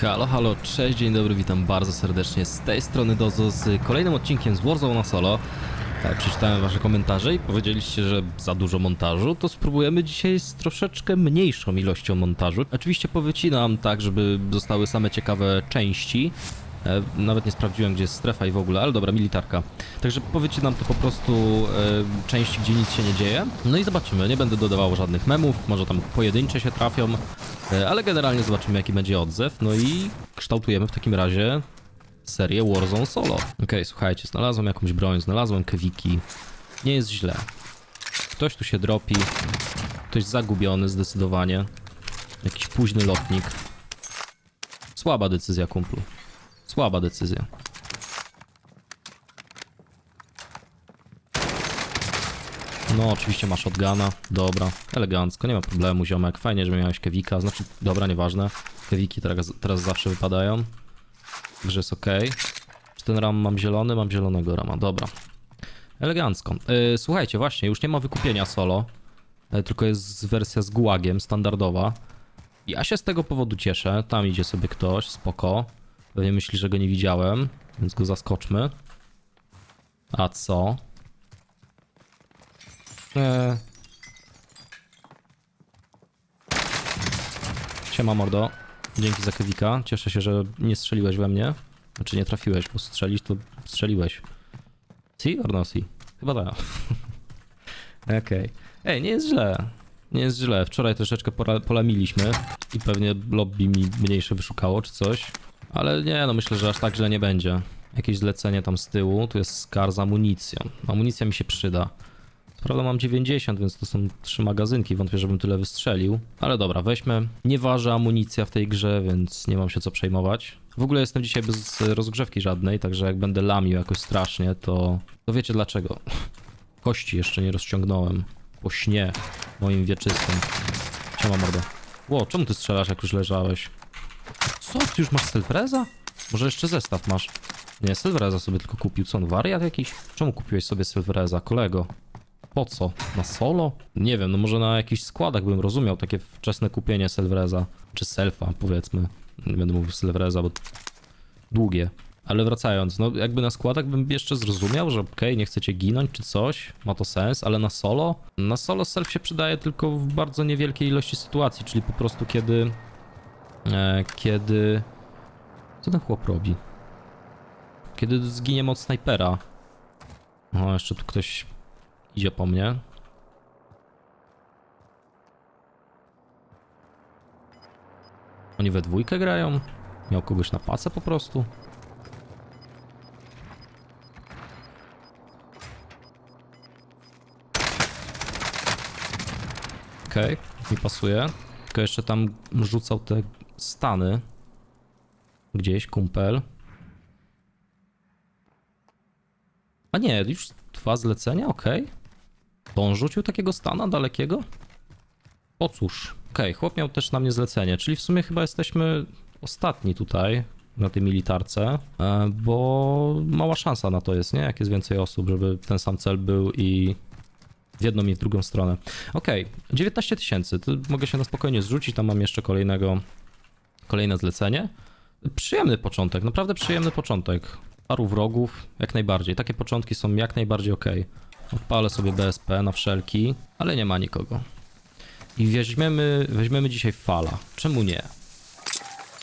Halo, halo, cześć, dzień dobry, witam bardzo serdecznie z tej strony Dozo z kolejnym odcinkiem z Warzone na solo. E, Przeczytałem wasze komentarze i powiedzieliście, że za dużo montażu, to spróbujemy dzisiaj z troszeczkę mniejszą ilością montażu. Oczywiście powycinam tak, żeby zostały same ciekawe części. E, Nawet nie sprawdziłem, gdzie jest strefa i w ogóle, ale dobra, militarka. Także powycinam to po prostu e, części, gdzie nic się nie dzieje. No i zobaczymy, nie będę dodawał żadnych memów, może tam pojedyncze się trafią, ale generalnie zobaczymy, jaki będzie odzew. No i kształtujemy w takim razie serię Warzone Solo. Okej, słuchajcie, znalazłem jakąś broń, znalazłem kewiki. Nie jest źle. Ktoś tu się dropi. Ktoś zagubiony zdecydowanie. Jakiś późny lotnik. Słaba decyzja, kumplu. Słaba decyzja. No, oczywiście ma shotguna. Dobra, elegancko, nie ma problemu, ziomek. Fajnie, że miałeś kewika. Znaczy, dobra, nieważne. Kewiki teraz, teraz zawsze wypadają. Także jest ok. Czy ten ram mam zielony? Mam zielonego rama, dobra. Elegancko. Yy, słuchajcie, właśnie, już nie ma wykupienia solo. e, Tylko jest wersja z gułagiem, standardowa. Ja się z tego powodu cieszę. Tam idzie sobie ktoś, spoko. Pewnie myśli, że go nie widziałem, więc go zaskoczmy. A co? Eee. Siema mordo. Dzięki za kewika. Cieszę się, że nie strzeliłeś we mnie. Znaczy nie trafiłeś, bo strzelić to strzeliłeś. Si or no si? Chyba tak. Okej. Ej, nie jest źle. Nie jest źle. Wczoraj troszeczkę polamiliśmy i pewnie lobby mi mniejsze wyszukało czy coś. Ale nie, no myślę, że aż tak źle nie będzie. Jakieś zlecenie tam z tyłu. Tu jest skar z amunicją. Amunicja mi się przyda. Prawda mam 90, więc to są trzy magazynki, wątpię, żebym tyle wystrzelił. Ale dobra, weźmy. Nie waży amunicja w tej grze, więc nie mam się co przejmować. W ogóle jestem dzisiaj bez rozgrzewki żadnej, także jak będę lamił jakoś strasznie, to, to wiecie dlaczego. Kości jeszcze nie rozciągnąłem. Po śnie moim wieczystym. Siema mordo. Ło, czemu ty strzelasz jak już leżałeś? Co? Ty już masz Selfreza? Może jeszcze zestaw masz? Nie, Silvereza sobie tylko kupił. Co on, wariat jakiś? Czemu kupiłeś sobie Silvereza, kolego? Po co? Na solo? Nie wiem, no może na jakichś składach bym rozumiał takie wczesne kupienie Silvereza. Czy Selfa, powiedzmy. Nie będę mówił Silvereza, bo długie. Ale wracając, no jakby na składach bym jeszcze zrozumiał, że okej, nie chcecie ginąć czy coś, ma to sens, ale na solo? Na solo self się przydaje tylko w bardzo niewielkiej ilości sytuacji, czyli po prostu kiedy... E, kiedy... Co ten chłop robi? Kiedy zginiemy od snajpera. O, jeszcze tu ktoś idzie po mnie. Oni we dwójkę grają? Miał kogoś na pacę po prostu? Okej, mi pasuje. Tylko jeszcze tam rzucał te stany. Gdzieś, kumpel. A nie, już dwa zlecenia, okej. To on rzucił takiego stana dalekiego? O cóż, okej, chłop miał też na mnie zlecenie, czyli w sumie chyba jesteśmy ostatni tutaj na tej militarce, e, bo mała szansa na to jest, nie? Jak jest więcej osób, żeby ten sam cel był i w jedną i w drugą stronę. Okej, 19 tysięcy, mogę się na spokojnie zrzucić, tam mam jeszcze kolejnego, kolejne zlecenie. Przyjemny początek, naprawdę przyjemny początek. Paru wrogów, jak najbardziej. Takie początki są jak najbardziej ok. Odpalę sobie BSP na wszelki, ale nie ma nikogo. I weźmiemy, weźmiemy dzisiaj fala. Czemu nie?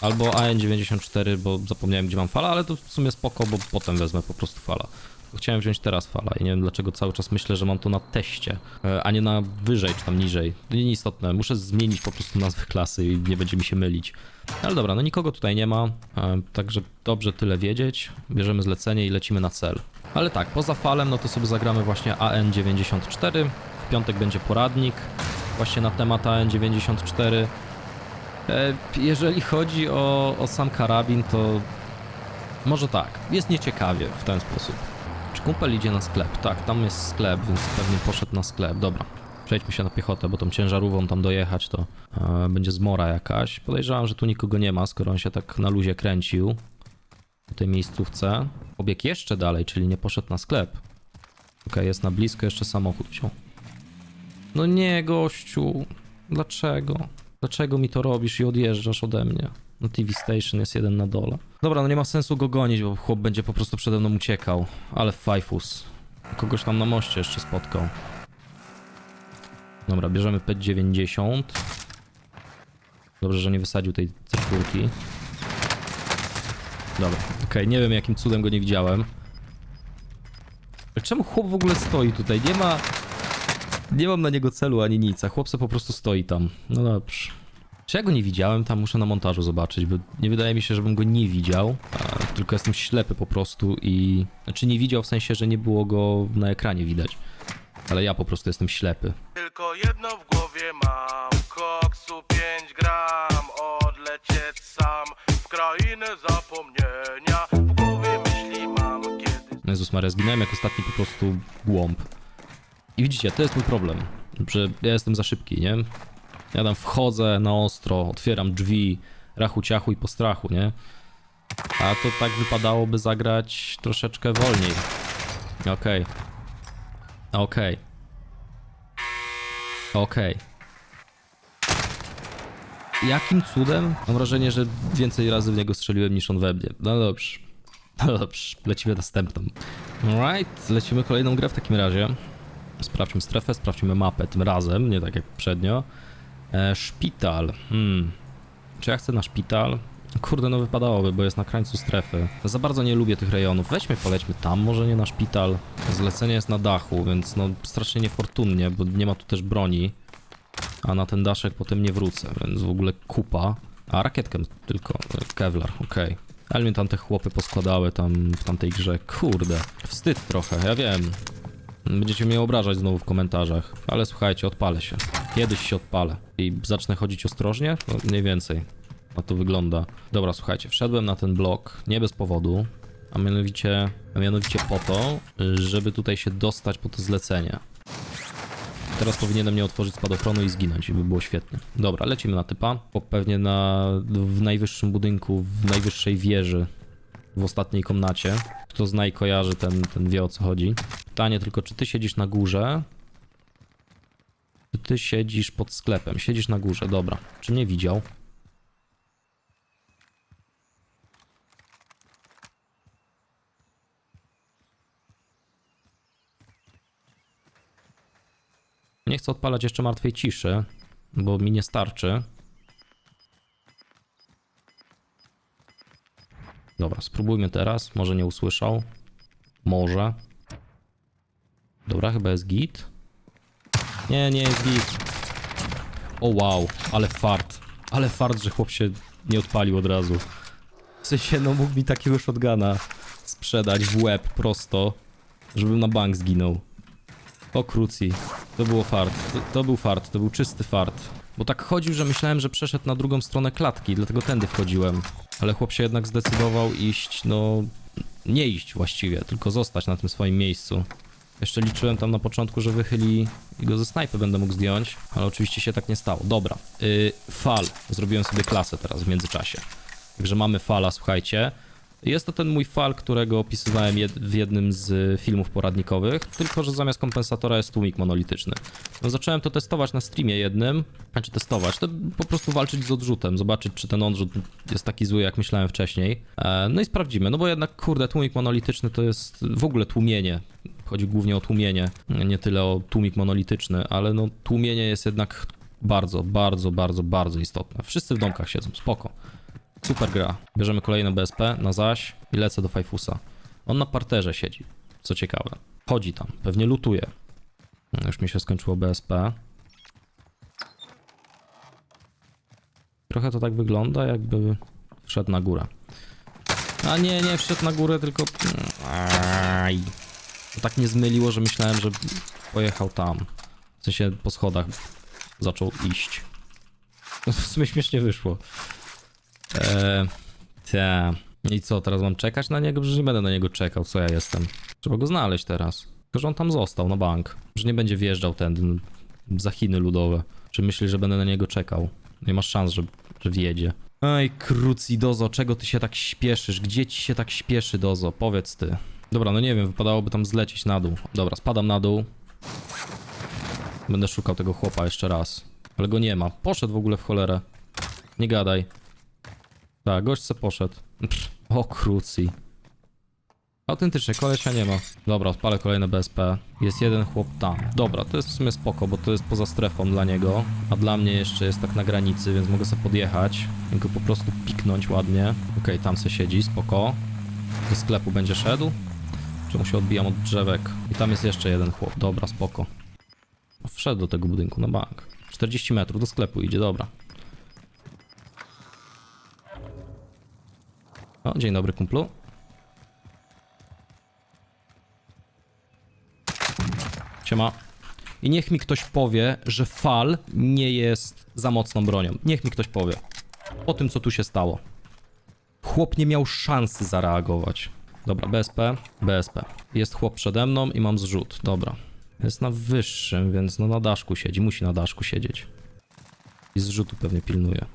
Albo AN94, bo zapomniałem gdzie mam fala, ale to w sumie spoko, bo potem wezmę po prostu fala. Chciałem wziąć teraz fala i nie wiem dlaczego cały czas myślę, że mam to na teście, e, a nie na wyżej czy tam niżej. To nie istotne, muszę zmienić po prostu nazwę klasy i nie będzie mi się mylić. Ale dobra, no nikogo tutaj nie ma, e, także dobrze tyle wiedzieć. Bierzemy zlecenie i lecimy na cel. Ale tak, poza falem, no to sobie zagramy właśnie AN94. W piątek będzie poradnik właśnie na temat AN94. E, Jeżeli chodzi o, o sam karabin, to może tak, jest nieciekawie w ten sposób. Czy kumpel idzie na sklep? Tak, tam jest sklep, więc pewnie poszedł na sklep. Dobra, przejdźmy się na piechotę, bo tą ciężarówką tam dojechać to e, będzie zmora jakaś. Podejrzewam, że tu nikogo nie ma, skoro on się tak na luzie kręcił w tej miejscówce. Pobiegł jeszcze dalej, czyli nie poszedł na sklep. Okej, jest na blisko, jeszcze samochód wziął. No nie, gościu. Dlaczego? Dlaczego mi to robisz i odjeżdżasz ode mnie? No TV Station jest jeden na dole. Dobra, no nie ma sensu go gonić, bo chłop będzie po prostu przede mną uciekał. Ale fajfus. Kogoś tam na moście jeszcze spotkał. Dobra, bierzemy P90. Dobrze, że nie wysadził tej C4. Dobra, okej, nie wiem jakim cudem go nie widziałem. Ale czemu chłop w ogóle stoi tutaj? Nie ma... Nie mam na niego celu ani nic, a chłop se po prostu stoi tam. No dobrze. Czy ja go nie widziałem? Tam muszę na montażu zobaczyć, bo nie wydaje mi się, żebym go nie widział, tylko jestem ślepy po prostu i... Znaczy nie widział w sensie, że nie było go na ekranie widać. Ale ja po prostu jestem ślepy. Tylko jedno w głowie mam Koksu 5 gram Odlecieć sam W krainę zapomnienia W głowie myśli mam kiedy Jezus Maria, zginąłem jak ostatni po prostu głąb. I widzicie, to jest mój problem, że ja jestem za szybki, nie? Ja tam wchodzę na ostro, otwieram drzwi, rachu ciachu i po strachu, nie? A to tak wypadałoby zagrać troszeczkę wolniej. Okej. Okej. Okej. Jakim cudem? Mam wrażenie, że więcej razy w niego strzeliłem niż on we mnie. No dobrze. No dobrze, lecimy następną. Alright, lecimy kolejną grę w takim razie. Sprawdźmy strefę, sprawdźmy mapę tym razem, nie tak jak poprzednio. E, szpital. Hmm. Czy ja chcę na szpital? Kurde, no wypadałoby, bo jest na krańcu strefy. Za bardzo nie lubię tych rejonów. Weźmy, polećmy tam, może nie na szpital. Zlecenie jest na dachu, więc no strasznie niefortunnie, bo nie ma tu też broni. A na ten daszek potem nie wrócę, więc w ogóle kupa. A rakietkę tylko, e, Kevlar, okej. Ale mnie tam te chłopy poskładały tam w tamtej grze. Kurde, wstyd trochę, ja wiem. Będziecie mnie obrażać znowu w komentarzach, ale słuchajcie, odpalę się. Kiedyś się odpalę i zacznę chodzić ostrożnie, no mniej więcej. A to wygląda. Dobra, słuchajcie, wszedłem na ten blok nie bez powodu, a mianowicie, a mianowicie po to, żeby tutaj się dostać po to zlecenie. Teraz powinienem nie otworzyć spadochronu i zginąć, i by było świetnie. Dobra, lecimy na typa. Pewnie na, w najwyższym budynku, w najwyższej wieży, w ostatniej komnacie. Kto zna i kojarzy, ten, ten wie o co chodzi. Pytanie tylko, czy ty siedzisz na górze? Czy ty siedzisz pod sklepem? Siedzisz na górze, dobra. Czy mnie widział? Nie chcę odpalać jeszcze martwej ciszy, bo mi nie starczy. Dobra, spróbujmy teraz. Może nie usłyszał. Może. Dobra, chyba jest git. Nie, nie jest git. O wow, ale fart. Ale fart, że chłop się nie odpalił od razu. W sensie, no mógł mi takiego shotguna sprzedać w łeb prosto, żebym na bank zginął. O. To było fart. To, to był fart, to był czysty fart. Bo tak chodził, że myślałem, że przeszedł na drugą stronę klatki, dlatego tędy wchodziłem. Ale chłop się jednak zdecydował iść, no... Nie iść właściwie, tylko zostać na tym swoim miejscu. Jeszcze liczyłem tam na początku, że wychyli i go ze snajpy będę mógł zdjąć, ale oczywiście się tak nie stało. Dobra, yy, fal. Zrobiłem sobie klasę teraz w międzyczasie. Także mamy fala, słuchajcie. Jest to ten mój fal, którego opisywałem jed- w jednym z filmów poradnikowych, tylko że zamiast kompensatora jest tłumik monolityczny. No, zacząłem to testować na streamie jednym, znaczy testować, to po prostu walczyć z odrzutem, zobaczyć czy ten odrzut jest taki zły jak myślałem wcześniej. E, no i sprawdzimy, no bo jednak kurde, tłumik monolityczny to jest w ogóle tłumienie. Chodzi głównie o tłumienie, nie tyle o tłumik monolityczny, ale no tłumienie jest jednak bardzo, bardzo, bardzo, bardzo istotne. Wszyscy w domkach siedzą, spoko. Super gra. Bierzemy kolejne BSP na zaś i lecę do Fajfusa. On na parterze siedzi, co ciekawe. Chodzi tam, pewnie lutuje. Już mi się skończyło BSP. Trochę to tak wygląda, jakby wszedł na górę. A nie, nie wszedł na górę, tylko... Aj. To tak nie zmyliło, że myślałem, że pojechał tam. W sensie po schodach zaczął iść. No, w sumie śmiesznie wyszło. Eee. I co, teraz mam czekać na niego? Przecież nie będę na niego czekał, co ja jestem. Trzeba go znaleźć teraz. Tylko, że on tam został, na bank. Że nie będzie wjeżdżał no, za Chiny ludowe. Czy myślisz, że będę na niego czekał? Nie masz szans, że, że wjedzie. Ej, krucji, Dozo, czego ty się tak śpieszysz? Gdzie ci się tak śpieszy, Dozo? Powiedz ty. Dobra, no nie wiem, wypadałoby tam zlecieć na dół. Dobra, spadam na dół. Będę szukał tego chłopa jeszcze raz. Ale go nie ma. Poszedł w ogóle w cholerę. Nie gadaj. Tak, gość se poszedł. Pff, o krucji. Autentycznie, kolesia nie ma. Dobra, odpalę kolejne BSP. Jest jeden chłop tam. Dobra, to jest w sumie spoko, bo to jest poza strefą dla niego. A dla mnie jeszcze jest tak na granicy, więc mogę sobie podjechać. I go po prostu piknąć ładnie. Okej, tam se siedzi, spoko. Do sklepu będzie szedł. Czemu się odbijam od drzewek? I tam jest jeszcze jeden chłop. Dobra, spoko. Wszedł do tego budynku na bank. 40 metrów do sklepu idzie, dobra. O, dzień dobry kumplu. Siema. I niech mi ktoś powie, że fal nie jest za mocną bronią. Niech mi ktoś powie. Po tym, co tu się stało. Chłop nie miał szansy zareagować. Dobra, BSP, BSP. Jest chłop przede mną i mam zrzut. Dobra. Jest na wyższym, więc no na daszku siedzi. Musi na daszku siedzieć. I zrzutu pewnie pilnuje.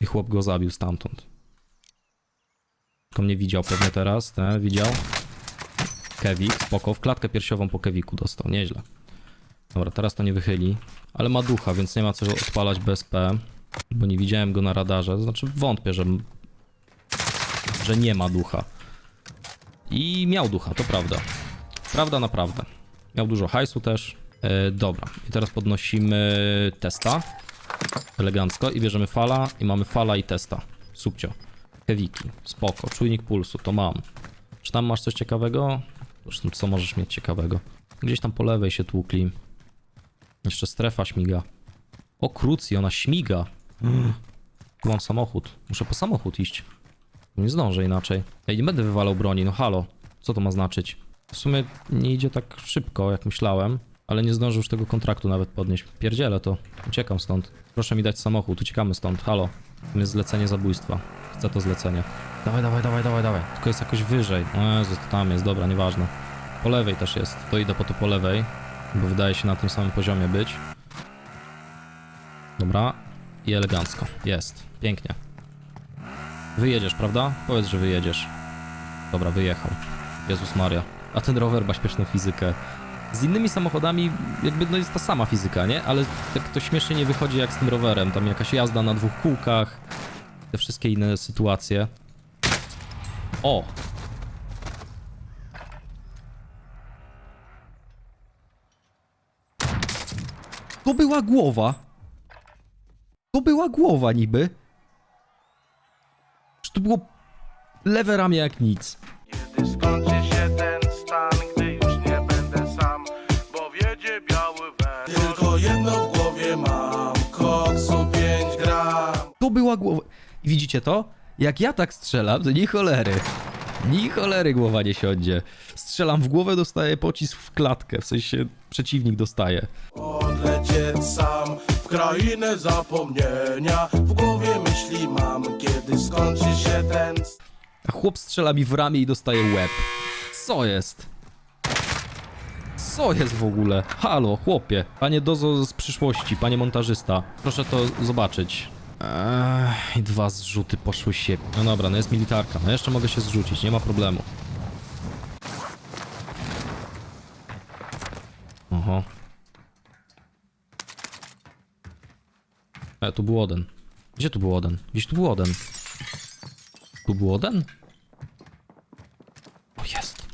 I chłop go zabił stamtąd. Tylko mnie widział pewnie teraz, te, widział. Kewik, spoko, w klatkę piersiową po Kewiku dostał, nieźle. Dobra, teraz to nie wychyli, ale ma ducha, więc nie ma co odpalać BSP, bo nie widziałem go na radarze, znaczy wątpię, że, że nie ma ducha. I miał ducha, to prawda. Prawda, naprawdę. Miał dużo hajsu też. E, dobra, i teraz podnosimy testa. Elegancko i bierzemy fala i mamy fala i testa. Subcio. Kewiki, spoko. Czujnik pulsu, to mam. Czy tam masz coś ciekawego? Zresztą co możesz mieć ciekawego? Gdzieś tam po lewej się tłukli. Jeszcze strefa śmiga. O krucji, ona śmiga. Tu mam samochód. Muszę po samochód iść. Nie zdążę inaczej. Ej, nie będę wywalał broni, no halo. Co to ma znaczyć? W sumie nie idzie tak szybko, jak myślałem. Ale nie zdążę już tego kontraktu nawet podnieść. Pierdzielę to. Uciekam stąd. Proszę mi dać samochód, uciekamy stąd. Halo. To jest zlecenie zabójstwa. Chcę to zlecenie. Dawaj, dawaj, dawaj, dawaj, dawaj. Tylko jest jakoś wyżej. O Jezu, to tam jest, dobra, nieważne. Po lewej też jest. To idę po to po lewej, bo wydaje się na tym samym poziomie być. Dobra. I elegancko. Jest. Pięknie. Wyjedziesz, prawda? Powiedz, że wyjedziesz. Dobra, wyjechał. Jezus Maria. A ten rower ma śmieszną fizykę. Z innymi samochodami jakby no jest ta sama fizyka, nie? Ale tak to śmiesznie nie wychodzi jak z tym rowerem. Tam jakaś jazda na dwóch kółkach. Te wszystkie inne sytuacje. O! To była głowa. To była głowa niby. Czy to było lewe ramię jak nic. I Widzicie to? Jak ja tak strzelam, to ni cholery. Ni cholery głowa nie siądzie. Strzelam w głowę, dostaję pocisk w klatkę, w sensie przeciwnik dostaje. Odlecieć sam w krainę zapomnienia, w głowie myśli mam, kiedy skończy się ten. A chłop strzela mi w ramię i dostaje łeb. Co jest? Co jest w ogóle? Halo, chłopie. Panie Dozo z przyszłości, panie montażysta. Proszę to zobaczyć. Ech, I dwa zrzuty poszły się. No dobra, no jest militarka. No jeszcze mogę się zrzucić, nie ma problemu. Oho. E, tu był Oden. Gdzie tu był Oden? Gdzieś tu był Oden. Tu był Oden? O, jest.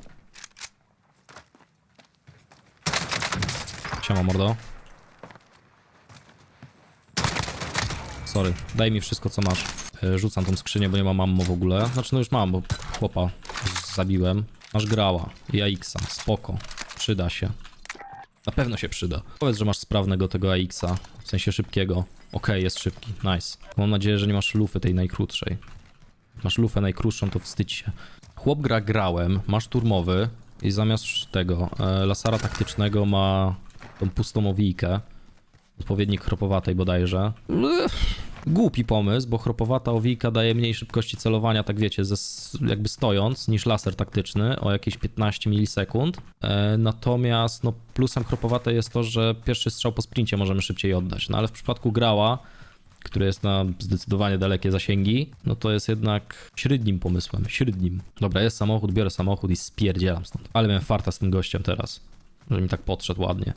Siema, mordo. Sorry, daj mi wszystko, co masz. E, Rzucam tą skrzynię, bo nie mam ammo w ogóle. Znaczy, no już mam, bo chłopa zabiłem. Masz grała i AX-a, spoko. Przyda się. Na pewno się przyda. Powiedz, że masz sprawnego tego AX-a, w sensie szybkiego. Okej, jest szybki, nice. Mam nadzieję, że nie masz lufy tej najkrótszej. Masz lufę najkrótszą, to wstydź się. Chłop gra grałem, ma szturmowy i zamiast tego e, lasara taktycznego ma tą pustą owijkę. Odpowiednik chropowatej bodajże. Głupi pomysł, bo chropowata owijka daje mniej szybkości celowania, tak wiecie, ze, jakby stojąc, niż laser taktyczny o jakieś 15 milisekund. E, natomiast no, plusem chropowatej jest to, że pierwszy strzał po sprincie możemy szybciej oddać. No ale w przypadku grała, który jest na zdecydowanie dalekie zasięgi, no to jest jednak średnim pomysłem, średnim. Dobra, jest samochód, biorę samochód i spierdzielam stąd. Ale miałem farta z tym gościem teraz, że mi tak podszedł ładnie.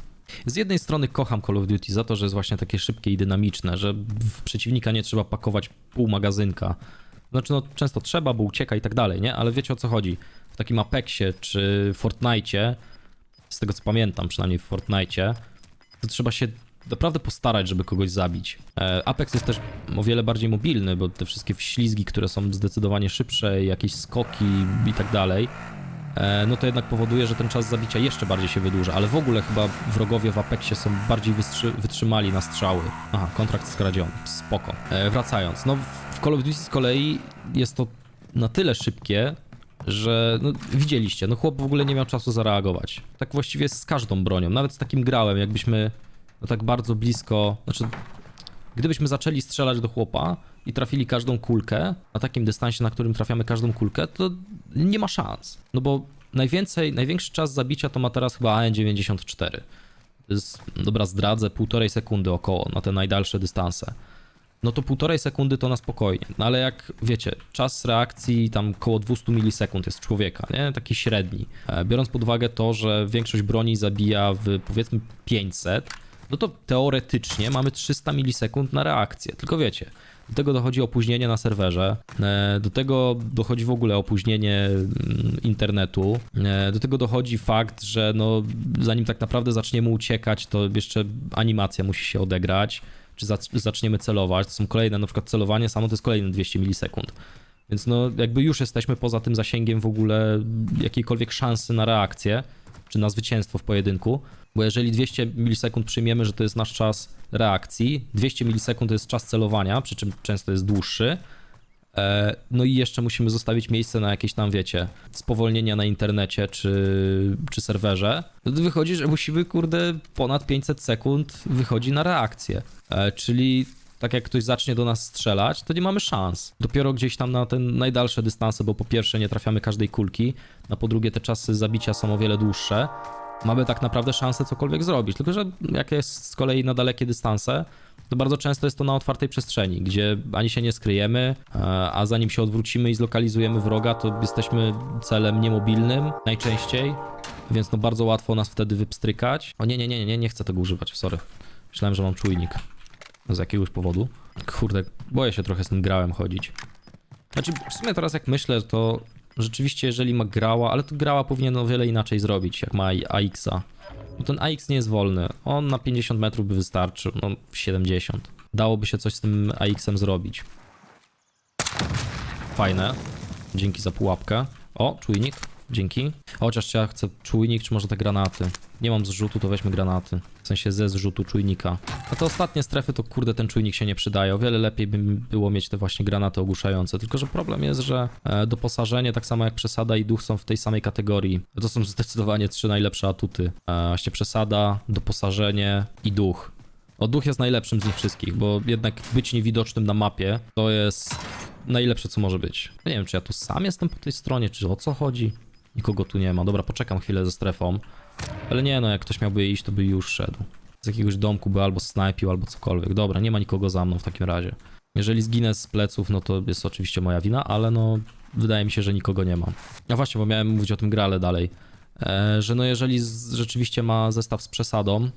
Z jednej strony kocham Call of Duty za to, że jest właśnie takie szybkie i dynamiczne, że w przeciwnika nie trzeba pakować pół magazynka. Znaczy, no często trzeba, bo ucieka i tak dalej, nie? Ale wiecie o co chodzi. W takim Apexie czy Fortnite, z tego co pamiętam, przynajmniej w Fortnite, to trzeba się naprawdę postarać, żeby kogoś zabić. E, Apex jest też o wiele bardziej mobilny, bo te wszystkie wślizgi, które są zdecydowanie szybsze, jakieś skoki i tak dalej, no to jednak powoduje, że ten czas zabicia jeszcze bardziej się wydłuża, ale w ogóle chyba wrogowie w Apexie są bardziej wytrzymali na strzały. Aha, kontrakt skradziony, spoko. E, wracając, no w Call of Duty z kolei jest to na tyle szybkie, że no, widzieliście, no chłop w ogóle nie miał czasu zareagować. Tak właściwie z każdą bronią, nawet z takim grałem, jakbyśmy no, tak bardzo blisko, znaczy gdybyśmy zaczęli strzelać do chłopa i trafili każdą kulkę, na takim dystansie, na którym trafiamy każdą kulkę, to nie ma szans. No bo najwięcej, największy czas zabicia to ma teraz chyba AN-94. To jest, dobra, zdradzę, półtorej sekundy około na te najdalsze dystanse. No to półtorej sekundy to na spokojnie. No ale jak wiecie, czas reakcji tam koło 200 milisekund jest człowieka, nie? Taki średni. E, Biorąc pod uwagę to, że większość broni zabija w powiedzmy 500, no to teoretycznie mamy 300 milisekund na reakcję. Tylko wiecie, do tego dochodzi opóźnienie na serwerze, e, do tego dochodzi w ogóle opóźnienie mm, internetu, e, do tego dochodzi fakt, że no, zanim tak naprawdę zaczniemy uciekać, to jeszcze animacja musi się odegrać, czy zac- zaczniemy celować, to są kolejne, na przykład celowanie samo to jest kolejne 200 milisekund. Więc no jakby już jesteśmy poza tym zasięgiem w ogóle jakiejkolwiek szansy na reakcję, czy na zwycięstwo w pojedynku, bo jeżeli 200 milisekund przyjmiemy, że to jest nasz czas reakcji, 200 milisekund to jest czas celowania, przy czym często jest dłuższy, e, no i jeszcze musimy zostawić miejsce na jakieś tam, wiecie, spowolnienia na internecie czy, czy serwerze, no to wychodzi, że musimy, kurde, ponad 500 sekund wychodzi na reakcję, e, czyli tak jak ktoś zacznie do nas strzelać, to nie mamy szans. Dopiero gdzieś tam na te najdalsze dystanse, bo po pierwsze nie trafiamy każdej kulki, a po drugie te czasy zabicia są o wiele dłuższe, mamy tak naprawdę szansę cokolwiek zrobić. Tylko, że jak jest z kolei na dalekie dystanse, to bardzo często jest to na otwartej przestrzeni, gdzie ani się nie skryjemy, a zanim się odwrócimy i zlokalizujemy wroga, to jesteśmy celem niemobilnym najczęściej, więc no bardzo łatwo nas wtedy wypstrykać. O nie, nie, nie, nie, nie chcę tego używać, sorry. Myślałem, że mam czujnik. Z jakiegoś powodu. Kurde, boję się trochę z tym grałem chodzić. Znaczy, w sumie teraz jak myślę, to rzeczywiście jeżeli ma grała, ale to grała powinien o wiele inaczej zrobić, jak ma AX-a. Bo ten AX nie jest wolny. On na 50 metrów by wystarczył, no 70. Dałoby się coś z tym AX-em zrobić. Fajne. Dzięki za pułapkę. O, czujnik. Dzięki. Chociaż ja chcę czujnik, czy może te granaty? Nie mam zrzutu, to weźmy granaty. W sensie ze zrzutu czujnika. A te ostatnie strefy, to kurde, ten czujnik się nie przydaje. O wiele lepiej by było mieć te właśnie granaty ogłuszające. Tylko, że problem jest, że e, doposażenie, tak samo jak przesada i duch są w tej samej kategorii. To są zdecydowanie trzy najlepsze atuty. E, właśnie przesada, doposażenie i duch. O, duch jest najlepszym z nich wszystkich, bo jednak być niewidocznym na mapie to jest najlepsze, co może być. Nie wiem, czy ja tu sam jestem po tej stronie, czy o co chodzi. Nikogo tu nie ma. Dobra, poczekam chwilę ze strefą. Ale nie no, jak ktoś miałby iść, to by już szedł. Z jakiegoś domku by albo snajpił, albo cokolwiek. Dobra, nie ma nikogo za mną w takim razie. Jeżeli zginę z pleców, no to jest oczywiście moja wina, ale no wydaje mi się, że nikogo nie ma. A właśnie, bo miałem mówić o tym grale dalej. E, że no jeżeli z, rzeczywiście ma zestaw z przesadą,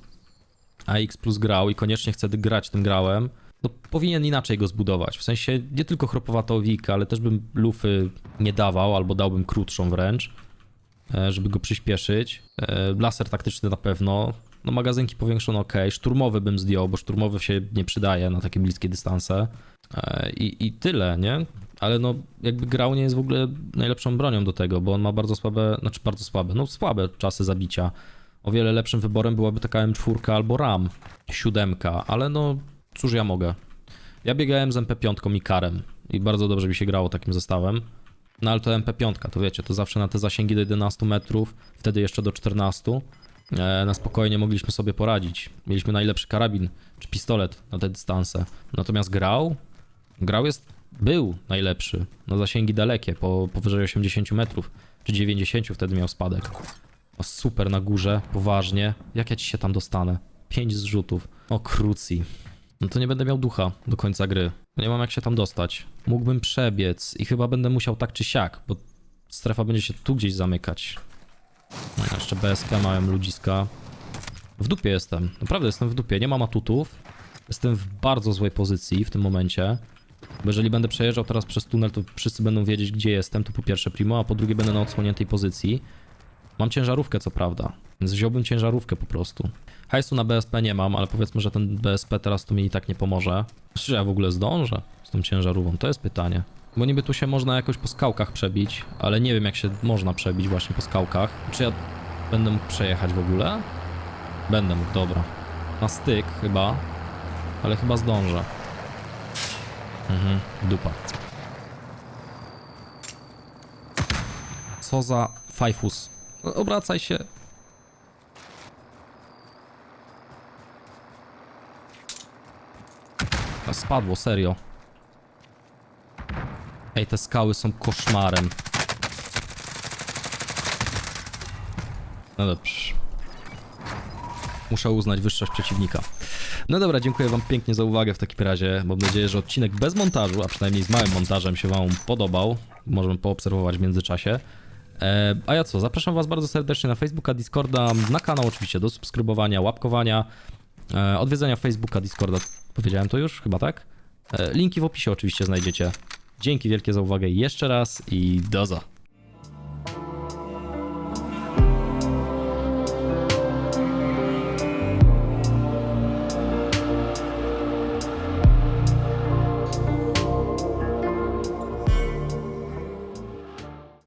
AX plus grał i koniecznie chce grać tym grałem, no powinien inaczej go zbudować. W sensie nie tylko chropowatą wikę, ale też bym lufy nie dawał, albo dałbym krótszą wręcz, żeby go przyspieszyć. E, Laser taktyczny na pewno. No magazynki powiększone ok. Szturmowy bym zdjął, bo szturmowy się nie przydaje na takie bliskie dystanse. E, I, I tyle, nie? Ale no jakby grał nie jest w ogóle najlepszą bronią do tego, bo on ma bardzo słabe, znaczy bardzo słabe, no słabe czasy zabicia. O wiele lepszym wyborem byłaby taka M4 albo RAM, siódemka, ale no cóż ja mogę. Ja biegałem z MP5 i karem i bardzo dobrze mi się grało takim zestawem. No ale to MP5, to wiecie, to zawsze na te zasięgi do 11 metrów, wtedy jeszcze do 14. E, na spokojnie mogliśmy sobie poradzić. Mieliśmy najlepszy karabin czy pistolet na te dystanse. Natomiast grał, grał jest, był najlepszy na zasięgi dalekie, po powyżej 80 metrów, czy 90 wtedy miał spadek. O, super na górze, poważnie. Jak ja ci się tam dostanę? 5 zrzutów. O, krucji. No to nie będę miał ducha do końca gry. Nie mam jak się tam dostać. Mógłbym przebiec i chyba będę musiał tak czy siak, bo strefa będzie się tu gdzieś zamykać. No, Jeszcze BSP małem ludziska. W dupie jestem. Naprawdę jestem w dupie. Nie mam atutów. Jestem w bardzo złej pozycji w tym momencie. Bo jeżeli będę przejeżdżał teraz przez tunel, to wszyscy będą wiedzieć, gdzie jestem. To po pierwsze primo, a po drugie będę na odsłoniętej pozycji. Mam ciężarówkę, co prawda. Więc wziąłbym ciężarówkę po prostu. Hajsu na BSP nie mam, ale powiedzmy, że ten BSP teraz tu mi i tak nie pomoże. Czy ja w ogóle zdążę z tą ciężarówką? To jest pytanie. Bo niby tu się można jakoś po skałkach przebić, ale nie wiem jak się można przebić właśnie po skałkach. Czy ja będę mógł przejechać w ogóle? Będę mógł, dobra. Na styk chyba, ale chyba zdążę. Mhm, dupa. Co za fajfus. Obracaj się. A, Spadło, serio. Ej, te skały są koszmarem. No dobrze. Muszę uznać wyższość przeciwnika. No dobra, dziękuję wam pięknie za uwagę w takim razie. Mam nadzieję, że odcinek bez montażu, a przynajmniej z małym montażem się wam podobał. Możemy poobserwować w międzyczasie. E, a ja co, zapraszam was bardzo serdecznie na Facebooka, Discorda, na kanał oczywiście do subskrybowania, łapkowania, e, odwiedzenia Facebooka, Discorda. Powiedziałem to już? Chyba tak? E, linki w opisie oczywiście znajdziecie. Dzięki wielkie za uwagę jeszcze raz i doza.